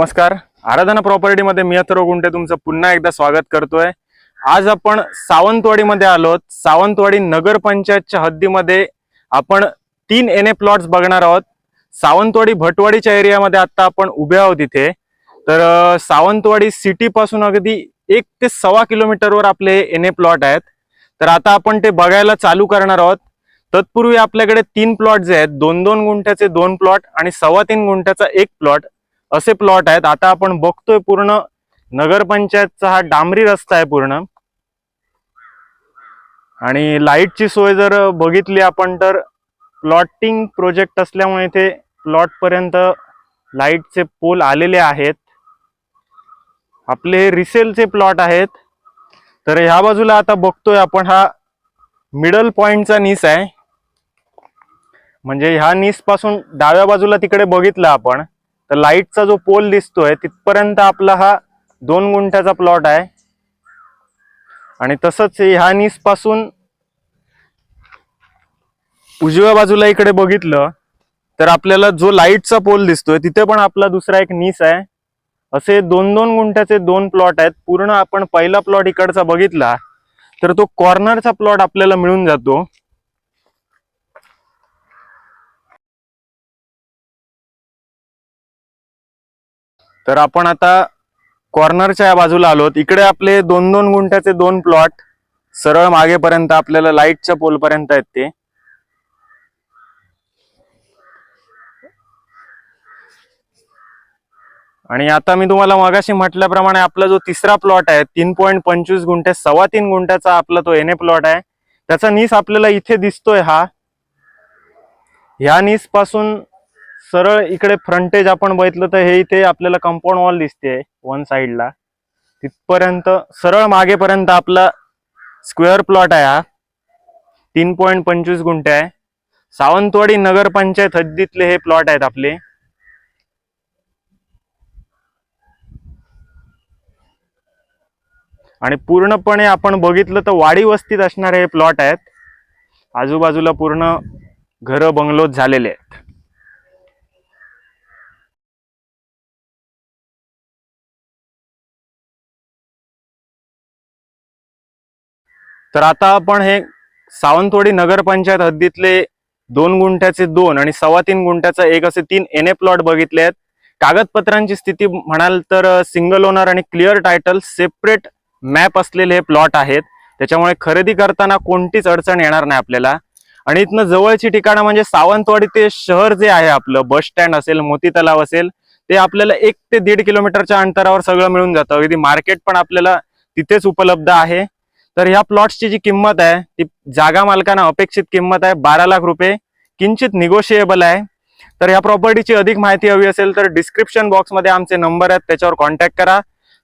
नमस्कार. आराधना प्रॉपर्टीमध्ये मी अथर्व गुंटे तुमचं पुन्हा एकदा स्वागत करतोय. आज आपण सावंतवाडीमध्ये आलोत. सावंतवाडी नगर पंचायतच्या हद्दीमध्ये आपण तीन एन ए प्लॉट्स बघणार आहोत. सावंतवाडी भटवाडीच्या एरियामध्ये आता आपण उभे आहोत इथे. तर सावंतवाडी सिटी पासून अगदी एक ते सव्वा किलोमीटरवर आपले एन ए प्लॉट आहेत. तर आता आपण ते बघायला चालू करणार आहोत. तत्पूर्वी आपल्याकडे तीन प्लॉट जे आहेत दोन दोन गुंठ्याचे दोन प्लॉट आणि सव्वा तीन गुंठ्याचा एक प्लॉट असे प्लॉट आहेत. आता आपण बघतोय पूर्ण नगरपंचायतचा हा डांबरी रस्ता आहे पूर्ण. आणि लाईटची सोय जर बघितली आपण तर प्लॉटिंग प्रोजेक्ट असल्यामुळे इथे प्लॉटपर्यंत लाईटचे पोल आलेले आहेत. आपले रिसेलचे प्लॉट आहेत. तर ह्या बाजूला आता बघतोय आपण हा मिडल पॉइंटचा नीस आहे. म्हणजे ह्या नीसपासून डाव्या बाजूला तिकडे बघितलं आपण. तर लाईटचा जो पोल दिसतोय तिथपर्यंत आपला हा दोन गुंठ्याचा प्लॉट आहे. आणि तसंच ह्या नीसपासून उजव्या बाजूला इकडे बघितलं तर आपल्याला जो लाईटचा पोल दिसतोय तिथे पण आपला दुसरा एक नीस आहे. असे दोन दोन गुंठ्याचे दोन प्लॉट आहेत. पूर्ण आपण पहिला प्लॉट इकडचा बघितला तर तो कॉर्नरचा प्लॉट आपल्याला मिळून जातो. तर आपण आता कॉर्नरच्या या बाजूला आलोत इकडे आपले दोन दोन गुंठ्याचे दोन प्लॉट सरळ मागेपर्यंत आपल्याला लाईटच्या पोलपर्यंत आहेत ते. आणि आता मी तुम्हाला मगाशी म्हटल्याप्रमाणे आपला जो तिसरा प्लॉट आहे तीन पॉईंट पंचवीस गुंठे सव्वा तीन गुंठ्याचा आपला तो एन ए प्लॉट आहे. त्याचा नीस आपल्याला इथे दिसतोय हा. ह्या नीसपासून सरळ इकडे फ्रंटेज आपण बघितलं तर हे इथे आपल्याला कंपाऊंड वॉल दिसते वन साईडला तिथपर्यंत सरळ मागेपर्यंत आपला स्क्वेअर प्लॉट आहे हा. तीन पॉईंट पंचवीस गुंठे आहे. सावंतवाडी नगरपंचायत हद्दीतले हे प्लॉट आहेत आपले. आणि पूर्णपणे आपण बघितलं तर वाडी वस्तीत असणारे हे प्लॉट आहेत. आजूबाजूला पूर्ण घरं बंगलोज झालेले आहेत. तर आता आपण हे सावंतवाडी नगरपंचायत हद्दीतले दोन गुंठ्याचे दोन आणि सव्वा तीन गुंठ्याचा एक असे तीन एन ए प्लॉट बघितले आहेत. कागदपत्रांची स्थिती म्हणाल तर सिंगल ओनर आणि क्लिअर टायटल सेपरेट मॅप असलेले हे प्लॉट आहेत. त्याच्यामुळे खरेदी करताना कोणतीच अडचण येणार नाही आपल्याला. आणि इथनं जवळची ठिकाणं म्हणजे सावंतवाडी ते शहर जे आहे आपलं बस स्टँड असेल मोती तलाव असेल ते आपल्याला एक ते दीड किलोमीटरच्या अंतरावर सगळं मिळून जातं. अगदी मार्केट पण आपल्याला तिथेच उपलब्ध आहे. तर ह्या प्लॉट्सची जी किंमत आहे ती जागा मालकांना अपेक्षित किंमत आहे बारा लाख रुपये. किंचित निगोशिएबल आहे. तर ह्या प्रॉपर्टीची अधिक माहिती हवी असेल तर डिस्क्रिप्शन बॉक्समध्ये आमचे नंबर आहेत त्याच्यावर कॉन्टॅक्ट करा.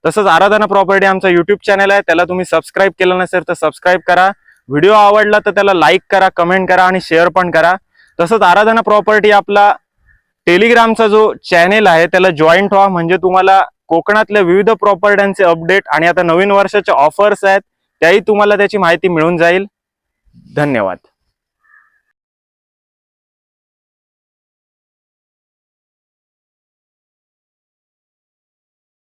तसंच आराधना प्रॉपर्टी आमचा युट्यूब चॅनल आहे त्याला तुम्ही सबस्क्राईब केलं नसेल तर सबस्क्राईब करा. व्हिडिओ आवडला तर त्याला लाईक करा कमेंट करा आणि शेअर पण करा. तसंच आराधना प्रॉपर्टी आपला टेलिग्रामचा जो चॅनेल आहे त्याला जॉईंट व्हा म्हणजे तुम्हाला कोकणातल्या विविध प्रॉपर्ट्यांचे अपडेट आणि आता नवीन वर्षाच्या ऑफर्स आहेत. त्याही तुम्हाला त्याची माहिती मिळून जाईल. धन्यवाद.